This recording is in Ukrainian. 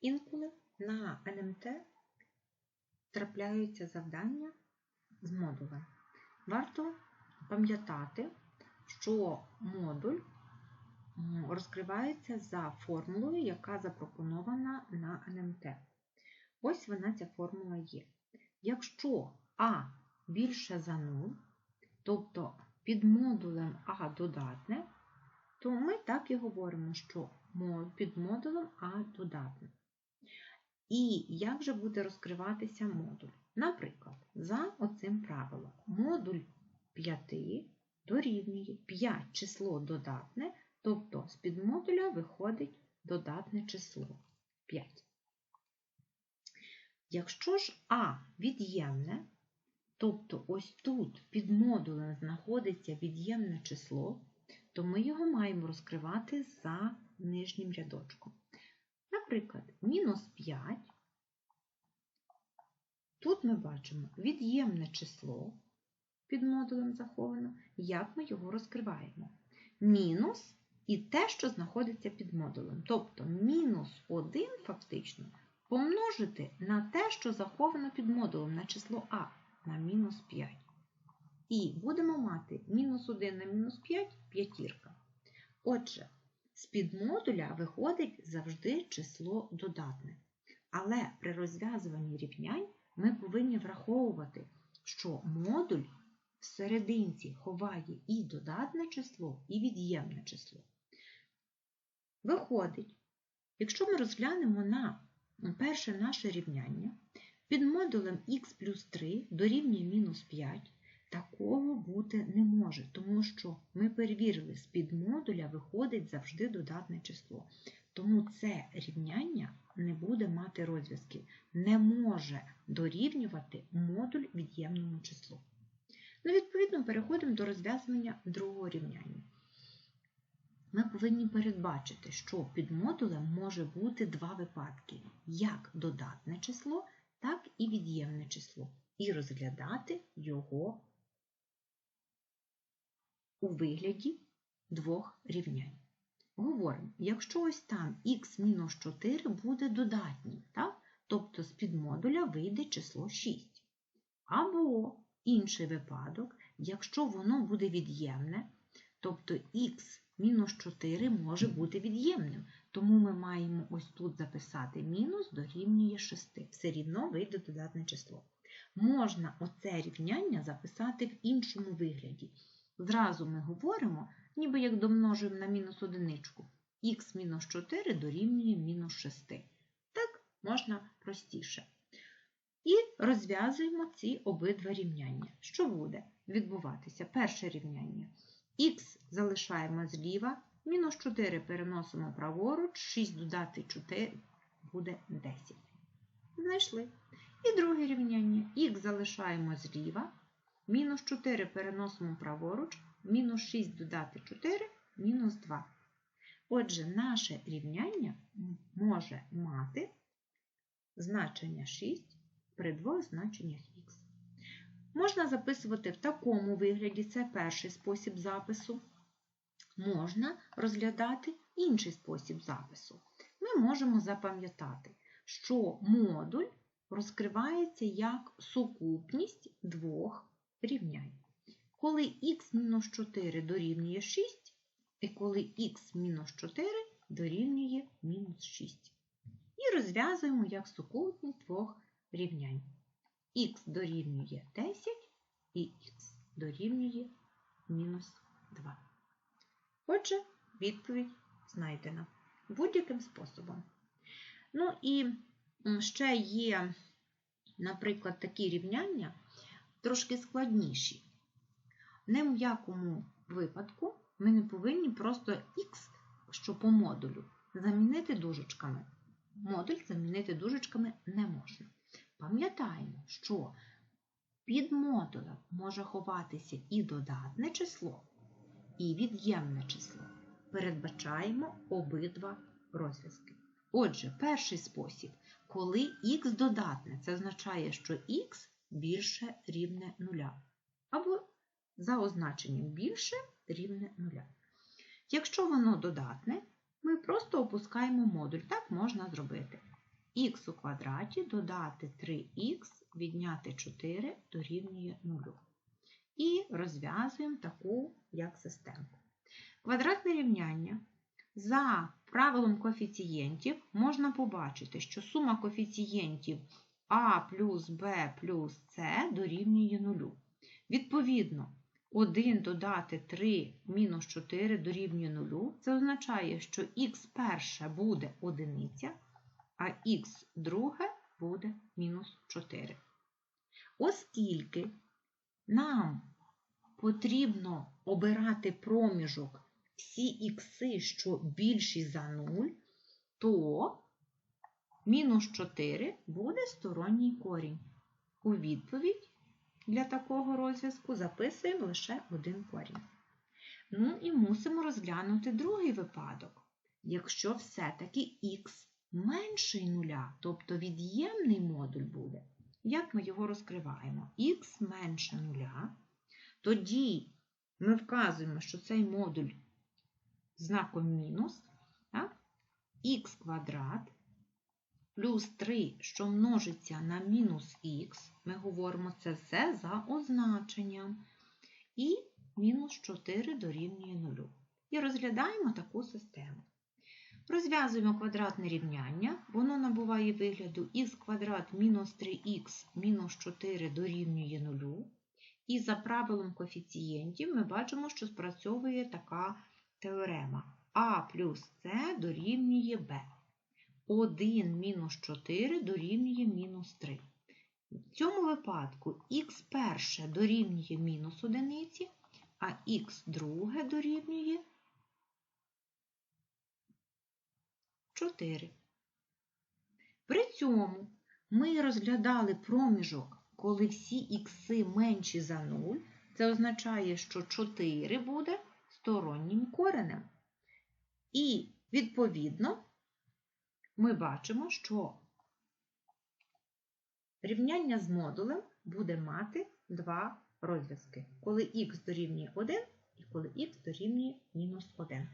Інколи на НМТ трапляються завдання з модулем. Варто пам'ятати, що модуль розкривається за формулою, яка запропонована на НМТ. Ось вона ця формула є. Якщо А більше за 0, тобто під модулем А додатне, то ми так і говоримо, що під модулем А додатне. І як же буде розкриватися модуль? Наприклад, за оцим правилом, модуль 5 дорівнює 5 число додатне, тобто з під модуля виходить додатне число 5. Якщо ж А від'ємне, тобто ось тут під модулем знаходиться від'ємне число, то ми його маємо розкривати за нижнім рядочком. Наприклад, мінус 5. Тут ми бачимо від'ємне число під модулем заховано, як ми його розкриваємо. Мінус і те, що знаходиться під модулем. Тобто мінус 1 фактично помножити на те, що заховано під модулем, на число А на мінус 5. І будемо мати мінус 1 на мінус 5 п'ятірка. Отже, з-під модуля виходить завжди число додатне. Але при розв'язуванні рівнянь ми повинні враховувати, що модуль в ховає і додатне число, і від'ємне число. Виходить, якщо ми розглянемо на перше наше рівняння, під модулем х плюс 3 дорівнює мінус 5, такого бути не може, тому що ми перевірили, з-під модуля виходить завжди додатне число. Тому це рівняння не буде мати розв'язків, не може дорівнювати модуль від'ємному числу. Ну, відповідно, переходимо до розв'язування другого рівняння. Ми повинні передбачити, що під модулем може бути два випадки: як додатне число, так і від'ємне число, і розглядати його у вигляді двох рівнянь. Говоримо, якщо ось там х-4 буде додатнім, так? тобто з-під модуля вийде число 6. Або інший випадок, якщо воно буде від'ємне, тобто х-4 може бути від'ємним, тому ми маємо ось тут записати мінус дорівнює 6. Все рівно вийде додатне число. Можна оце рівняння записати в іншому вигляді. Зразу ми говоримо, ніби як домножуємо на мінус одиничку. х мінус 4 дорівнює мінус 6. Так можна простіше. І розв'язуємо ці обидва рівняння. Що буде відбуватися? Перше рівняння. х залишаємо зліва, мінус 4 переносимо праворуч, 6 додати 4 буде 10. Знайшли. І друге рівняння. х залишаємо зліва, мінус 4 переносимо праворуч, мінус 6 додати 4, мінус 2. Отже, наше рівняння може мати значення 6 при двох значеннях х. Можна записувати в такому вигляді, це перший спосіб запису. Можна розглядати інший спосіб запису. Ми можемо запам'ятати, що модуль розкривається як сукупність двох рівнянь. Коли х-4 дорівнює 6, і коли х-4 дорівнює мінус 6. І розв'язуємо як сукупність двох рівнянь. х дорівнює 10 і х дорівнює мінус 2. Отже, відповідь знайдена будь-яким способом. Ну і ще є, наприклад, такі рівняння трошки складніші. Не в якому випадку ми не повинні просто х, що по модулю, замінити дужечками. Модуль замінити дужечками не можна. Пам'ятаємо, що під модулем може ховатися і додатне число, і від'ємне число. Передбачаємо обидва розв'язки. Отже, перший спосіб, коли х додатне, це означає, що х більше рівне нуля. Або за означенням більше рівне нуля. Якщо воно додатне, ми просто опускаємо модуль. Так можна зробити. х у квадраті додати 3х, відняти 4 дорівнює 0. І розв'язуємо таку як системку. Квадратне рівняння за правилом коефіцієнтів можна побачити, що сума коефіцієнтів а плюс Б плюс С дорівнює 0. Відповідно, 1 додати 3 мінус 4 дорівнює 0. Це означає, що х перше буде одиниця, а х друге буде мінус 4. Оскільки нам потрібно обирати проміжок всі ікси, що більші за 0, то мінус 4 буде сторонній корінь. У відповідь для такого розв'язку записуємо лише один корінь. Ну і мусимо розглянути другий випадок. Якщо все-таки х менший нуля, тобто від'ємний модуль буде, як ми його розкриваємо? х менше нуля, тоді ми вказуємо, що цей модуль знаком мінус, х квадрат плюс 3, що множиться на мінус х, ми говоримо це все за означенням, і мінус 4 дорівнює 0. І розглядаємо таку систему. Розв'язуємо квадратне рівняння, воно набуває вигляду х квадрат мінус 3х мінус 4 дорівнює 0. І за правилом коефіцієнтів ми бачимо, що спрацьовує така теорема. А плюс С дорівнює Б. 1 мінус 4 дорівнює мінус 3. В цьому випадку х перше дорівнює мінус 1, а х друге дорівнює 4. При цьому ми розглядали проміжок, коли всі ікси менші за 0. Це означає, що 4 буде стороннім коренем. І, відповідно, ми бачимо, що рівняння з модулем буде мати два розв'язки, коли х дорівнює 1 і коли х дорівнює мінус 1.